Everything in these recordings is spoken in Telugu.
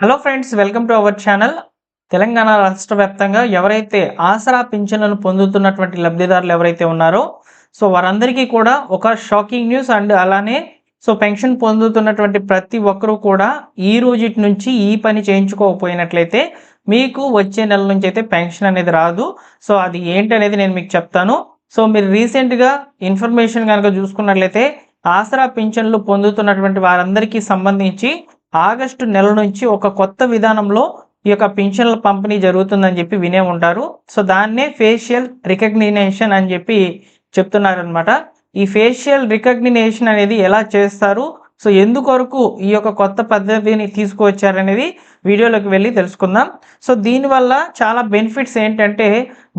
Hello friends welcome to our channel Telangana రాష్ట్ర వ్యాప్తంగా ఎవరైతే ఆసరా పింఛన్లను పొందుతున్నటువంటి లబ్ధిదారులు ఎవరైతే ఉన్నారో సో వారందరికీ కూడా ఒక షాకింగ్ న్యూస్ అండ్ అలానే సో పెన్షన్ పొందుతున్నటువంటి ప్రతి ఒక్కరూ కూడా ఈ రోజుటి నుంచి ఈ పని చేయించుకోకపోయినట్లయితే మీకు వచ్చే నెల నుంచి అయితే పెన్షన్ అనేది రాదు. సో అది ఏంటి అనేది నేను మీకు చెప్తాను. సో మీరు రీసెంట్గా ఇన్ఫర్మేషన్ కనుక చూసుకున్నట్లయితే ఆసరా పింఛన్లు పొందుతున్నటువంటి వారందరికీ సంబంధించి ఆగస్టు నెల నుంచి ఒక కొత్త విధానంలో ఈ యొక్క పింఛన్ల పంపిణీ జరుగుతుందని చెప్పి వినే ఉంటారు. సో దాన్నే ఫేషియల్ రికగ్నినేషన్ అని చెప్పి చెప్తున్నారనమాట ఈ ఫేషియల్ రికగ్నినేషన్ అనేది ఎలా చేస్తారు? సో ఎందుకొరకు ఈ యొక్క కొత్త పద్ధతిని తీసుకువచ్చారనేది వీడియోలోకి వెళ్ళి తెలుసుకుందాం. సో దీనివల్ల చాలా బెనిఫిట్స్ ఏంటంటే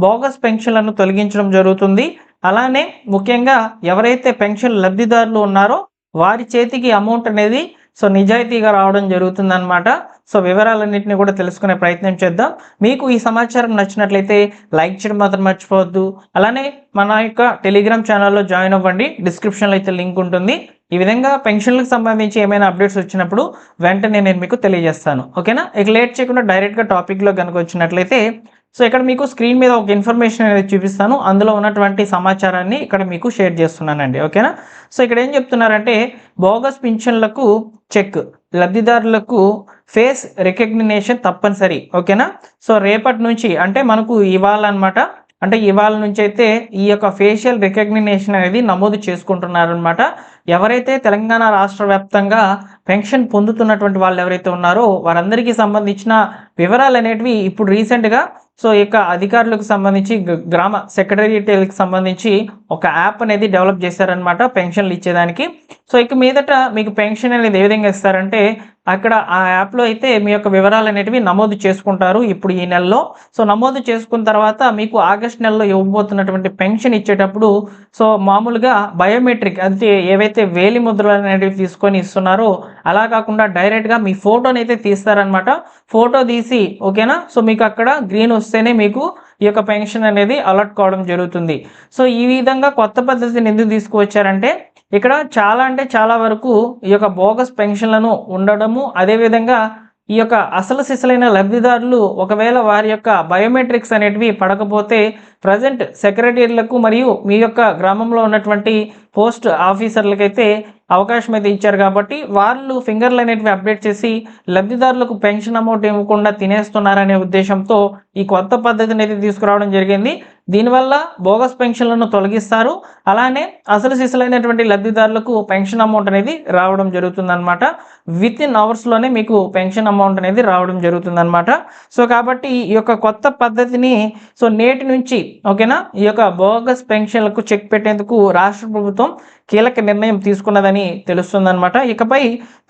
బోగస్ పెన్షన్లను తొలగించడం జరుగుతుంది. అలానే ముఖ్యంగా ఎవరైతే పెన్షన్ లబ్ధిదారులు ఉన్నారో వారి చేతికి అమౌంట్ అనేది సో నిజాయితీగా రావడం జరుగుతుందన్నమాట. సో వివరాలన్నింటినీ కూడా తెలుసుకునే ప్రయత్నం చేద్దాం. మీకు ఈ సమాచారం నచ్చినట్లయితే లైక్ చేయడం మాత్రం మర్చిపోవద్దు. అలానే మన యొక్క టెలిగ్రామ్ ఛానల్లో జాయిన్ అవ్వండి. డిస్క్రిప్షన్లో అయితే లింక్ ఉంటుంది. ఈ విధంగా పెన్షన్లకు సంబంధించి ఏమైనా అప్డేట్స్ వచ్చినప్పుడు వెంటనే నేను మీకు తెలియజేస్తాను. ఓకేనా? ఇక లేట్ చేయకుండా డైరెక్ట్గా టాపిక్లో కనుక వచ్చినట్లయితే సో ఇక్కడ మీకు స్క్రీన్ మీద ఒక ఇన్ఫర్మేషన్ అనేది చూపిస్తాను. అందులో ఉన్నటువంటి సమాచారాన్ని ఇక్కడ మీకు షేర్ చేస్తున్నానండి. ఓకేనా సో ఇక్కడ ఏం చెప్తున్నారంటే బోగస్ పింఛన్లకు చెక్ లబ్ధిదారులకు ఫేస్ రికగ్నినేషన్ తప్పనిసరి. ఓకేనా సో రేపటి నుంచి అంటే మనకు ఇవాళ అనమాట అంటే ఇవాళ నుంచి అయితే ఈ యొక్క ఫేషియల్ రికగ్నినేషన్ అనేది నమోదు చేసుకుంటున్నారనమాట. ఎవరైతే తెలంగాణ రాష్ట్ర వ్యాప్తంగా పెన్షన్ పొందుతున్నటువంటి వాళ్ళు ఎవరైతే ఉన్నారో వారందరికీ సంబంధించిన వివరాలు అనేటివి ఇప్పుడు రీసెంట్గా సో ఈ యొక్క అధికారులకు సంబంధించి గ్రామ సెక్రటేరియట్కి సంబంధించి ఒక యాప్ అనేది డెవలప్ చేశారనమాట పెన్షన్లు ఇచ్చేదానికి. సో ఇక మీదట మీకు పెన్షన్ అనేది ఏ విధంగా ఇస్తారంటే అక్కడ ఆ యాప్లో అయితే మీ యొక్క వివరాలు అనేటివి నమోదు చేసుకుంటారు ఇప్పుడు ఈ నెలలో. సో నమోదు చేసుకున్న తర్వాత మీకు ఆగస్ట్ నెలలో ఇవ్వబోతున్నటువంటి పెన్షన్ ఇచ్చేటప్పుడు సో మామూలుగా బయోమెట్రిక్ అంటే ఏవైతే వేలి ముద్రలు అనేటివి తీసుకొని ఇస్తున్నారో అలా కాకుండా డైరెక్ట్గా మీ ఫోటోని అయితే తీస్తారనమాట ఫోటో తీసి ఓకేనా? సో మీకు అక్కడ గ్రీన్ వస్తేనే మీకు ఈ యొక్క పెన్షన్ అనేది అలర్ట్ కావడం జరుగుతుంది. సో ఈ విధంగా కొత్త పద్ధతిని ఎందుకు తీసుకువచ్చారంటే ఇక్కడ చాలా అంటే చాలా వరకు ఈ యొక్క బోగస్ పెన్షన్లను ఉండడము అదేవిధంగా ఈ యొక్క అసలు సిసలైన లబ్ధిదారులు ఒకవేళ వారి యొక్క బయోమెట్రిక్స్ అనేటివి పడకపోతే ప్రజెంట్ సెక్రటరీలకు మరియు మీ యొక్క గ్రామంలో ఉన్నటువంటి పోస్ట్ ఆఫీసర్లకైతే అవకాశం అయితే ఇచ్చారు కాబట్టి వాళ్ళు ఫింగర్లు అనేటివి అప్డేట్ చేసి లబ్ధిదారులకు పెన్షన్ అమౌంట్ ఇవ్వకుండా తినేస్తున్నారనే ఉద్దేశంతో ఈ కొత్త పద్ధతిని అయితే తీసుకురావడం జరిగింది. దీనివల్ల బోగస్ పెన్షన్లను తొలగిస్తారు. అలానే అసలు సిసలైనటువంటి లబ్ధిదారులకు పెన్షన్ అమౌంట్ అనేది రావడం జరుగుతుందన్నమాట. విత్ ఇన్ అవర్స్లోనే మీకు పెన్షన్ అమౌంట్ అనేది రావడం జరుగుతుందన్నమాట. సో కాబట్టి ఈ యొక్క కొత్త పద్ధతిని సో నేటి నుంచి ఓకేనా? ఈ యొక్క బోగస్ పెన్షన్లకు చెక్ పెట్టేందుకు రాష్ట్ర ప్రభుత్వం కీలక నిర్ణయం తీసుకున్నదని తెలుస్తుందన్నమాట. ఇకపై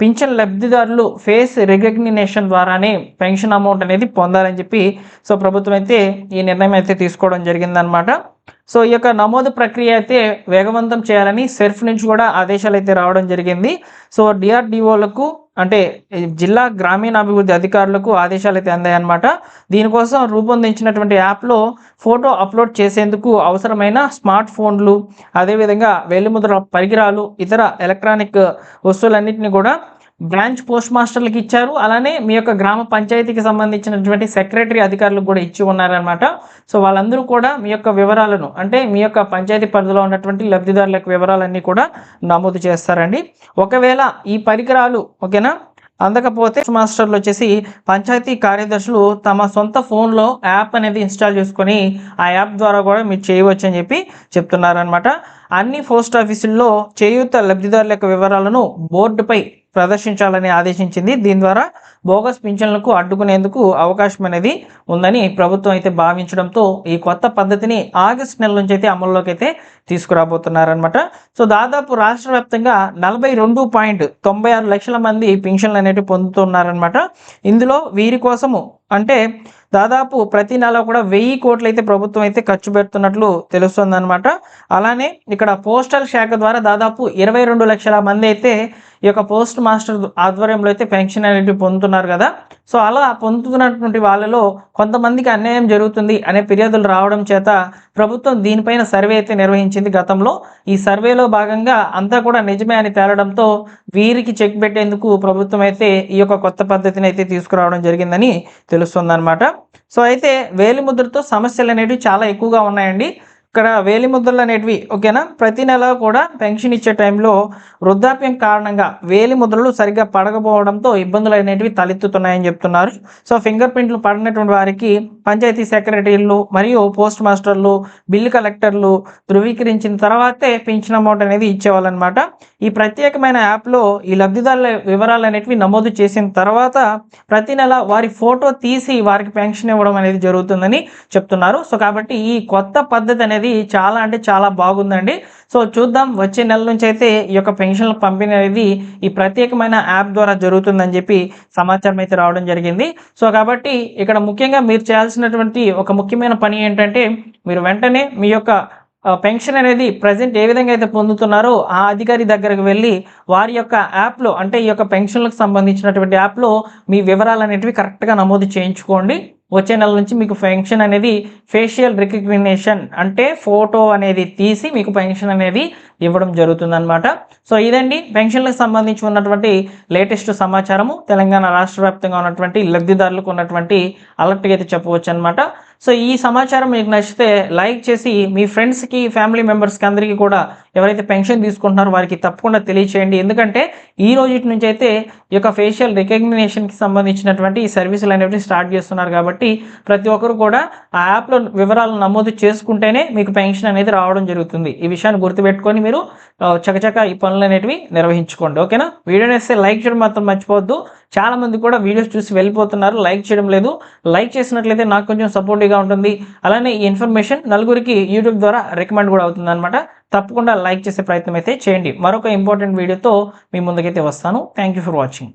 పింఛన్ లబ్ధిదారులు ఫేస్ రికగ్నినేషన్ ద్వారానే పెన్షన్ అమౌంట్ అనేది పొందాలని చెప్పి సో ప్రభుత్వం అయితే ఈ నిర్ణయం అయితే తీసుకోవడం జరిగిందనమాట సో ఈ యొక్క నమోదు ప్రక్రియ అయితే వేగవంతం చేయాలని సెర్ఫ్ నుంచి కూడా ఆదేశాలు అయితే రావడం జరిగింది. సో డిఆర్డిఓలకు అంటే జిల్లా గ్రామీణాభివృద్ధి అధికారులకు ఆదేశాలు అయితే అందాయన్నమాట. దీనికోసం రూపొందించినటువంటి యాప్లో ఫోటో అప్లోడ్ చేసేందుకు అవసరమైన స్మార్ట్ ఫోన్లు అదేవిధంగా వేలిముద్ర పరికరాలు ఇతర ఎలక్ట్రానిక్ వస్తువులన్నింటినీ కూడా బ్రాంచ్ పోస్ట్ మాస్టర్లకు ఇచ్చారు. అలానే మీ యొక్క గ్రామ పంచాయతీకి సంబంధించినటువంటి సెక్రటరీ అధికారులకు కూడా ఇచ్చి ఉన్నారనమాట సో వాళ్ళందరూ కూడా మీ యొక్క వివరాలను అంటే మీ యొక్క పంచాయతీ పరిధిలో ఉన్నటువంటి లబ్ధిదారుల యొక్క వివరాలన్నీ కూడా నమోదు చేస్తారండి. ఒకవేళ ఈ పరికరాలు ఓకేనా? అందకపోతే మాస్టర్లు వచ్చేసి పంచాయతీ కార్యదర్శులు తమ సొంత ఫోన్లో యాప్ అనేది ఇన్స్టాల్ చేసుకొని ఆ యాప్ ద్వారా కూడా మీరు చేయవచ్చు అని చెప్పి చెప్తున్నారనమాట అన్ని పోస్ట్ ఆఫీసుల్లో చేయూత లబ్ధిదారుల యొక్క వివరాలను బోర్డుపై ప్రదర్శించాలని ఆదేశించింది. దీని ద్వారా బోగస్ పింఛన్లకు అడ్డుకునేందుకు అవకాశం అనేది ఉందని ప్రభుత్వం అయితే భావించడంతో ఈ కొత్త పద్ధతిని ఆగస్ట్ నెల నుంచి అయితే అమల్లోకి అయితే తీసుకురాబోతున్నారనమాట సో దాదాపు రాష్ట్ర వ్యాప్తంగా నలభై రెండు పాయింట్ తొంభై ఆరు లక్షల మంది పింఛన్లు అనేవి పొందుతున్నారనమాట ఇందులో వీరి కోసము అంటే దాదాపు ప్రతి నెల కూడా వెయ్యి కోట్లు అయితే ప్రభుత్వం అయితే ఖర్చు పెడుతున్నట్లు తెలుస్తుందన్నమాట. అలానే ఇక్కడ పోస్టల్ శాఖ ద్వారా దాదాపు ఇరవై రెండు లక్షల మంది అయితే ఈ యొక్క పోస్ట్ మాస్టర్ ఆధ్వర్యంలో అయితే పెన్షన్ అనేది పొందుతున్నారు కదా. సో అలా పొందుతున్నటువంటి వాళ్ళలో కొంతమందికి అన్యాయం జరుగుతుంది అనే ఫిర్యాదులు రావడం చేత ప్రభుత్వం దీనిపైన సర్వే అయితే నిర్వహించింది గతంలో. ఈ సర్వేలో భాగంగా అంతా కూడా నిజమే అని తేలడంతో వీరికి చెక్ పెట్టేందుకు ప్రభుత్వం అయితే ఈ యొక్క కొత్త పద్ధతిని అయితే తీసుకురావడం జరిగిందని తెలుస్తుందన్నమాట. సో అయితే వేలిముద్రతో సమస్యలు అనేవి చాలా ఎక్కువగా ఉన్నాయండి. ఇక్కడ వేలిముద్రలు అనేటివి ఓకేనా? ప్రతి నెల కూడా పెన్షన్ ఇచ్చే టైంలో వృద్ధాప్యం కారణంగా వేలిముద్రలు సరిగ్గా పడకపోవడంతో ఇబ్బందులు అనేటివి తలెత్తుతున్నాయని చెప్తున్నారు. సో ఫింగర్ ప్రింట్లు పడినటువంటి వారికి పంచాయతీ సెక్రటరీలు మరియు పోస్ట్ మాస్టర్లు బిల్లు కలెక్టర్లు ధృవీకరించిన తర్వాతే పెన్షన్ అమౌంట్ అనేది ఇచ్చేవాళ్ళనమాట. ఈ ప్రత్యేకమైన యాప్లో ఈ లబ్ధిదారుల వివరాలు అనేటివి నమోదు చేసిన తర్వాత ప్రతి నెల వారి ఫోటో తీసి వారికి పెన్షన్ ఇవ్వడం అనేది జరుగుతుందని చెప్తున్నారు. సో కాబట్టి ఈ కొత్త పద్ధతి అనేది చాలా అంటే చాలా బాగుందండి. సో చూద్దాం వచ్చే నెల నుంచి అయితే ఈ యొక్క పెన్షన్ల పంపిణీ అనేది ఈ ప్రత్యేకమైన యాప్ ద్వారా జరుగుతుందని చెప్పి సమాచారం అయితే రావడం జరిగింది. సో కాబట్టి ఇక్కడ ముఖ్యంగా మీరు చేయాల్సినటువంటి ఒక ముఖ్యమైన పని ఏంటంటే మీరు వెంటనే మీ యొక్క పెన్షన్ అనేది ప్రజెంట్ ఏ విధంగా అయితే పొందుతున్నారో ఆ అధికారి దగ్గరకు వెళ్ళి వారి యొక్క యాప్లో అంటే ఈ యొక్క పెన్షన్లకు సంబంధించినటువంటి యాప్లో మీ వివరాలు అనేటివి కరెక్ట్గా నమోదు చేయించుకోండి. వచ్చే నెల నుంచి మీకు పెన్షన్ అనేది ఫేషియల్ రికగ్నిషన్ అంటే ఫోటో అనేది తీసి మీకు పెన్షన్ అనేది ఇవ్వడం జరుగుతుందన్నమాట. సో ఇదండి. పెన్షన్లకు సంబంధించి ఉన్నటువంటి లేటెస్ట్ సమాచారము. తెలంగాణ రాష్ట్ర వ్యాప్తంగా ఉన్నటువంటి లబ్ధిదారులకు ఉన్నటువంటి అలర్ట్గా అయితే చెప్పవచ్చు అనమాట సో ఈ సమాచారం మీకు నచ్చితే లైక్ చేసి మీ ఫ్రెండ్స్కి ఫ్యామిలీ మెంబర్స్కి అందరికీ కూడా ఎవరైతే పెన్షన్ తీసుకుంటున్నారో వారికి తప్పకుండా తెలియచేయండి. ఎందుకంటే ఈ రోజు నుంచి అయితే ఈ యొక్క ఫేషియల్ రికగ్నిషన్కి సంబంధించినటువంటి ఈ సర్వీసులు అనేవి స్టార్ట్ చేస్తున్నారు కాబట్టి ప్రతి ఒక్కరు కూడా ఆ యాప్లో వివరాలు నమోదు చేసుకుంటేనే మీకు పెన్షన్ అనేది రావడం జరుగుతుంది. ఈ విషయాన్ని గుర్తుపెట్టుకొని మీరు చకచక ఈ పనులు అనేటివి నిర్వహించుకోండి. ఓకేనా? వీడియోని వేస్తే లైక్ చేయడం మాత్రం మర్చిపోవద్దు. చాలా మంది కూడా వీడియోస్ చూసి వెళ్ళిపోతున్నారు. లైక్ చేయడం లేదు. లైక్ చేసినట్లయితే నాకు కొంచెం సపోర్టివ్గా ఉంటుంది. అలానే ఈ ఇన్ఫర్మేషన్ నలుగురికి యూట్యూబ్ ద్వారా రికమెండ్ కూడా అవుతుంది అనమాట తప్పకుండా లైక్ చేసే ప్రయత్నం అయితే చేయండి. మరొక ఇంపార్టెంట్ వీడియోతో మీ ముందుకైతే వస్తాను. Thank you for watching